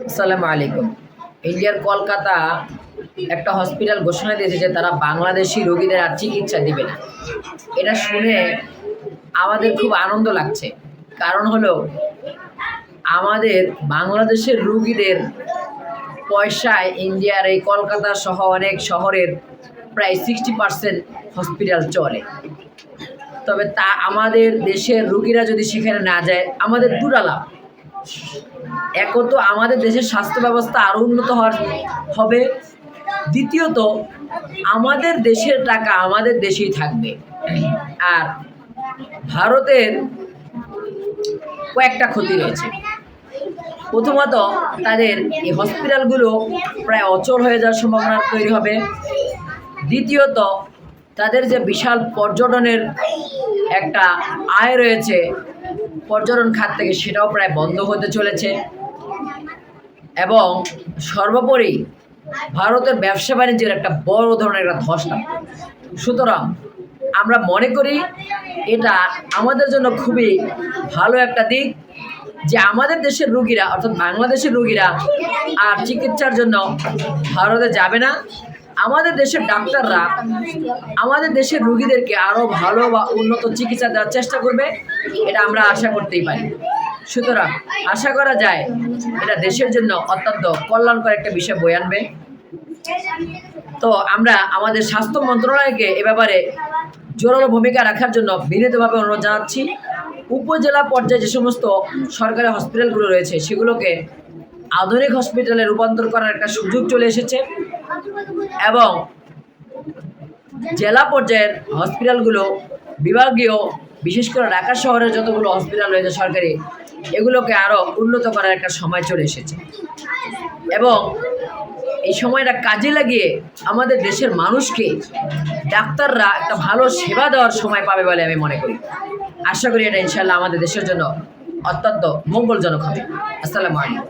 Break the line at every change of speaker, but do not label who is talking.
আসসালামু আলাইকুম। ইন্ডিয়ার কলকাতা একটা হসপিটাল ঘোষণা দিয়েছে যে তারা বাংলাদেশি রোগীদের আর চিকিৎসা দিবে না। এটা শুনে আমাদের খুব আনন্দ লাগছে। কারণ হলো, আমাদের বাংলাদেশের রুগীদের পয়সায় ইন্ডিয়ার এই কলকাতা সহ অনেক শহরের প্রায় সিক্সটি পার্সেন্ট হসপিটাল চলে। তবে তা আমাদের দেশের রুগীরা যদি সেখানে না যায়, আমাদের দুরালাভ তো আমাদের দেশের স্বাস্থ্য ব্যবস্থা আরও উন্নত হওয়ার হবে। দ্বিতীয়ত, আমাদের দেশের টাকা আমাদের দেশেই থাকবে। আর ভারতের কয়েকটা ক্ষতি রয়েছে। প্রথমত, তাদের এই হসপিটালগুলো প্রায় অচল হয়ে যাওয়ার সম্ভাবনা তৈরি হবে। দ্বিতীয়ত, তাদের যে বিশাল পর্যটনের একটা আয় রয়েছে পর্যটন খাত থেকে সেটাও প্রায় বন্ধ হতে চলেছে এবং সর্বোপরি ভারতের ব্যবসা বাণিজ্যের একটা বড় ধরনের একটা ধস। সুতরাং আমরা মনে করি এটা আমাদের জন্য খুবই ভালো একটা দিক যে আমাদের দেশের রুগীরা, অর্থাৎ বাংলাদেশের রুগীরা আর চিকিৎসার জন্য ভারতে যাবে না আমাদের দেশের ডাক্তাররা আমাদের দেশের রুগীদেরকে আরও ভালো বা উন্নত চিকিৎসা দেওয়ার চেষ্টা করবে, এটা আমরা আশা করতেই পারি। সুতরাং আশা করা যায় এটা দেশের জন্য অত্যন্ত কল্যাণকর একটা বিষয় বয়ে আনবে। তো আমরা আমাদের স্বাস্থ্য মন্ত্রণালয়কে এ ব্যাপারে জোরালো ভূমিকা রাখার জন্য বিনীতভাবে অনুরোধ জানাচ্ছি। উপজেলা পর্যায়ে যে সমস্ত সরকারি হসপিটালগুলো রয়েছে, সেগুলোকে আধুনিক হসপিটালে রূপান্তর করার একটা সুযোগ চলে এসেছে। এবং জেলা পর্যায়ের হসপিটালগুলো বিভাগীয়, বিশেষ করে ঢাকা শহরের যতগুলো হসপিটাল রয়েছে সরকারি, এগুলোকে আরও উন্নত করার একটা সময় চলে এসেছে। এবং এই সময়টা কাজে লাগিয়ে আমাদের দেশের মানুষকে ডাক্তাররা একটা ভালো সেবা দেওয়ার সময় পাবে বলে আমি মনে করি। আশা করি এটা ইনশাল্লাহ আমাদের দেশের জন্য অত্যন্ত মঙ্গলজনক হবে। আসসালামু আলাইকুম।